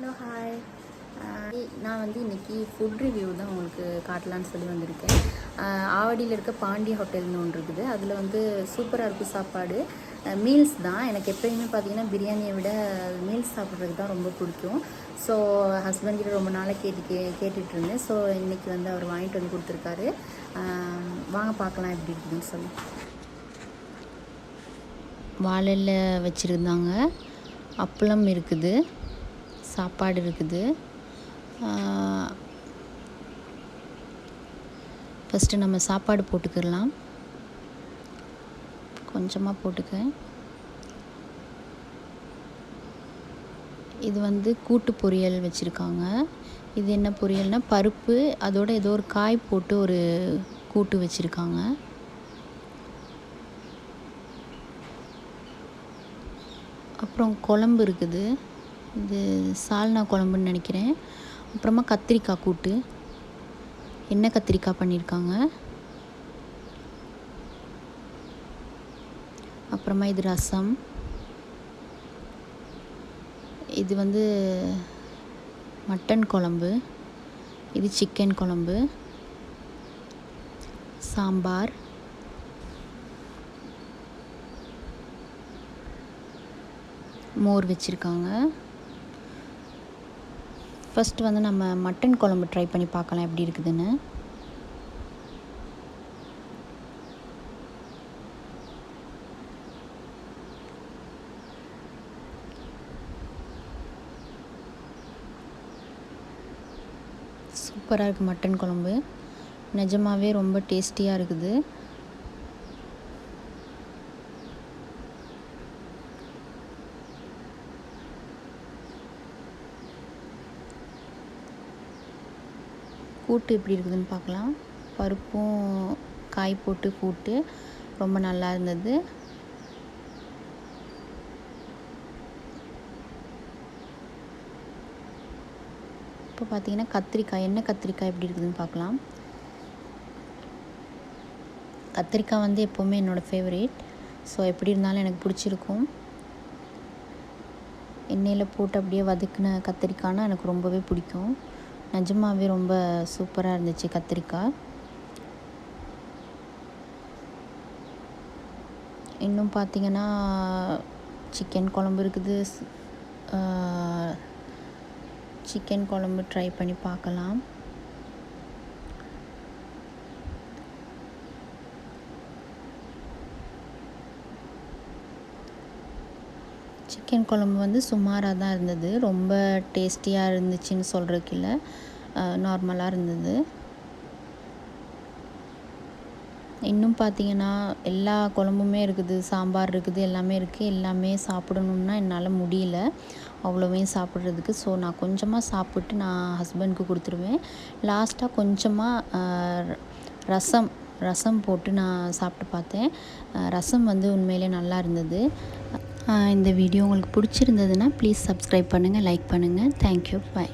Hello hi நான் வந்து இன்றைக்கி ஃபுட் ரிவ்யூ தான் உங்களுக்கு காட்டலான்னு சொல்லி வந்திருக்கேன். ஆவடியில் இருக்க பாண்டி ஹோட்டல்னு ஒன்று இருக்குது. அதில் வந்து சூப்பராக இருக்கும் சாப்பாடு. மீல்ஸ் தான். எனக்கு எப்பயுமே பார்த்தீங்கன்னா பிரியாணியை விட மீல்ஸ் சாப்பிட்றதுக்கு தான் ரொம்ப பிடிக்கும். ஸோ ஹஸ்பண்ட் கிட்ட ரொம்ப நாளாக கேட்டு கே கேட்டுட்டு இருந்தேன். ஸோ இன்றைக்கி வந்து அவர் வாங்கிட்டு வந்து கொடுத்துருக்காரு. வாங்க பார்க்கலாம் எப்படி இருக்குதுன்னு சொல்லி. வாழையில் வச்சுருந்தாங்க. அப்பளம் இருக்குது. சாப்பாடு இருக்குது. ஃபஸ்ட்டு நம்ம சாப்பாடு போட்டுக்கிடலாம். கொஞ்சமாக போட்டுக்க. இது வந்து கூட்டு பொரியல் வச்சுருக்காங்க. இது என்ன பொரியல்னால் பருப்பு அதோட ஏதோ ஒரு காய் போட்டு ஒரு கூட்டு வச்சுருக்காங்க. அப்புறம் குழம்பு இருக்குது. இது சால்னா குழம்புன்னு நினைக்கிறேன். அப்புறமா கத்திரிக்காய் கூட்டு. எண்ணெய் கத்திரிக்காய் பண்ணியிருக்காங்க? அப்புறமா இது ரசம். இது வந்து மட்டன் குழம்பு. இது சிக்கன் குழம்பு. சாம்பார். மோர் வச்சுருக்காங்க. ஃபஸ்ட்டு வந்து நம்ம மட்டன் குழம்பு ட்ரை பண்ணி பார்க்கலாம் எப்படி இருக்குதுன்னு. சூப்பராக இருக்குது மட்டன் குழம்பு. நிஜமாவே ரொம்ப டேஸ்டியாக இருக்குது. கூட்டு எப்படி இருக்குதுன்னு பார்க்கலாம். பருப்பும் காய் போட்டு கூட்டு. ரொம்ப நல்லா இருந்தது. இப்போ பார்த்தீங்கன்னா கத்திரிக்காய் என்ன கத்திரிக்காய் எப்படி இருக்குதுன்னு பார்க்கலாம். கத்திரிக்காய் வந்து எப்போவுமே என்னோடய ஃபேவரேட் ஸோ எப்படி இருந்தாலும் எனக்கு பிடிச்சிருக்கும். எண்ணெயில் போட்டு அப்படியே வதக்கின கத்திரிக்காய்னா எனக்கு ரொம்பவே பிடிக்கும். நிஜமாவே ரொம்ப சூப்பராக இருந்துச்சு கத்திரிக்காய். இன்னும் பார்த்தீங்கன்னா சிக்கன் குழம்பு இருக்குது. சிக்கன் குழம்பு ட்ரை பண்ணி பார்க்கலாம். சிக்கன் குழம்பு வந்து சுமாராக தான் இருந்தது. ரொம்ப டேஸ்டியாக இருந்துச்சுன்னு சொல்கிறதுக்கு இல்லை. நார்மலாக இருந்தது. இன்னும் பார்த்தீங்கன்னா எல்லா குழம்புமே இருக்குது. சாம்பார் இருக்குது எல்லாமே இருக்குது எல்லாமே சாப்பிடணுன்னா என்னால் முடியல. அவ்வளோவே சாப்பிட்றதுக்கு. ஸோ நான் கொஞ்சமாக சாப்பிட்டு நான் ஹஸ்பண்ட்க்கு கொடுத்துருவேன். லாஸ்ட்டாக கொஞ்சமாக ரசம் ரசம் போட்டு நான் சாப்பிட்டு பார்த்தேன். ரசம் வந்து உண்மையிலே நல்லா இருந்தது. இந்த வீடியோ உங்களுக்கு பிடிச்சிருந்ததுன்னா ப்ளீஸ் சப்ஸ்கிரைப் பண்ணுங்கள் லைக் பண்ணுங்கள் தேங்க்யூ பாய்